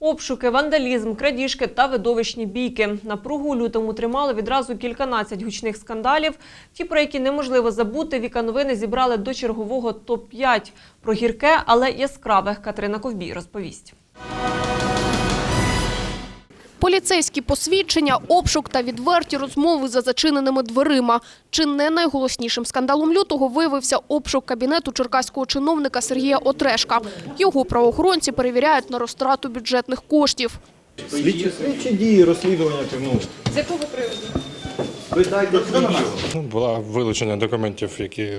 Обшуки, вандалізм, крадіжки та видовищні бійки. Напругу у лютому тримали відразу кільканадцять гучних скандалів. Ті, про які неможливо забути, Віка новини зібрали до чергового топ-5. Про гірке, але яскраве Катерина Ковбій розповість. Поліцейські посвідчення, обшук та відверті розмови за зачиненими дверима. Чи не найголоснішим скандалом лютого виявився обшук кабінету черкаського чиновника Сергія Отрешка. Його правоохоронці перевіряють на розтрату бюджетних коштів. Слідчі слідчі дії, розслідування. Ну, З якого приводу? Ну, Була вилучення документів, які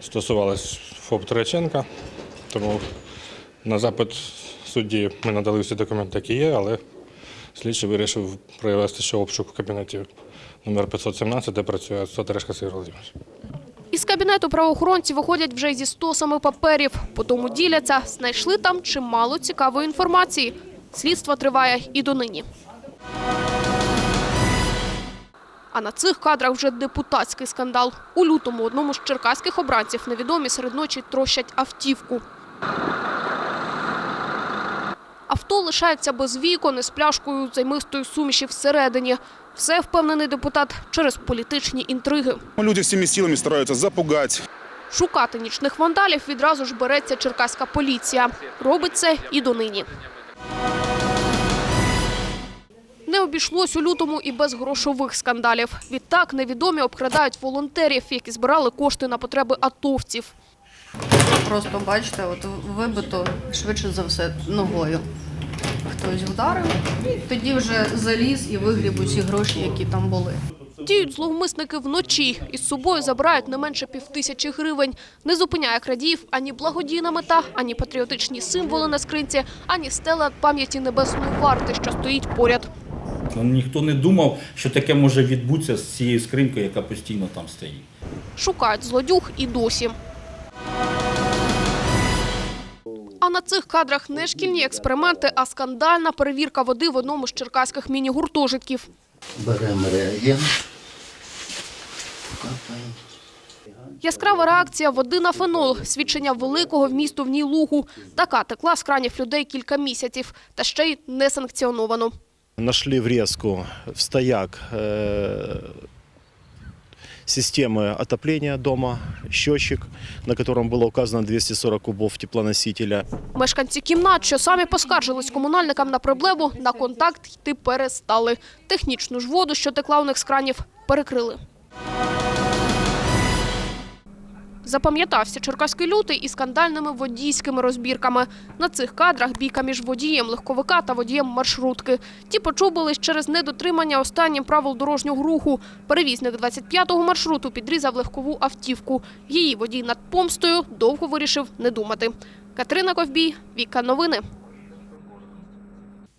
стосувалися ФОП Треченка. Тому на запит судді ми надали всі документи, які є, але слідчий вирішив провести ще обшук в кабінеті номер 517, де працює Сотерешка Сергій. Із кабінету правоохоронці виходять вже зі стосами паперів. Потім діляться, знайшли там чимало цікавої інформації. Слідство триває і донині. А на цих кадрах вже депутатський скандал. У лютому одному з черкаських обранців невідомі серед ночі трощать автівку. Авто лишається без вікон із пляшкою займистої суміші всередині. Все, впевнений депутат, через політичні інтриги. Люди всеми силами стараются запугать, Шукати нічних вандалів відразу ж береться черкаська поліція. Робить це і донині. Не обійшлось у лютому і без грошових скандалів. Відтак невідомі обкрадають волонтерів, які збирали кошти на потреби атовців. Просто бачите, от вибито швидше за все ногою. Хтось вдарив, і тоді вже заліз і вигріб усі гроші, які там були. Діють зловмисники вночі. Із собою забирають не менше півтисячі гривень. Не зупиняє крадіїв ані благодійна мета, ані патріотичні символи на скринці, ані стела пам'яті небесної варти, що стоїть поряд. Ну, Ніхто не думав, що таке може відбутися з цією скринькою, яка постійно там стоїть. Шукають злодюг і досі. А на цих кадрах не шкільні експерименти, а скандальна перевірка води в одному з черкаських міні-гуртожитків. Беремо реагент. Капаємо. Яскрава реакція води на фенол, свідчення великого вмісту в ній лугу. Така текла з кранів людей кілька місяців, та ще й не санкціоновано. Нашли врезку в стояк э, системы отопления дома, счетчик, на котором было указано 240 кубов теплоносителя. Мешканці кімнат, що самі поскаржились комунальникам на проблему, на контакт йти перестали. Технічну ж воду, що текла у них з кранів, перекрили. Запам'ятався черкаський лютий і скандальними водійськими розбірками. На цих кадрах бійка між водієм легковика та водієм маршрутки. Ті почубились через недотримання останнім правил дорожнього руху. Перевізник 25-го маршруту підрізав легкову автівку. Її водій над помстою довго вирішив не думати. Катерина Ковбій, Віка Новини.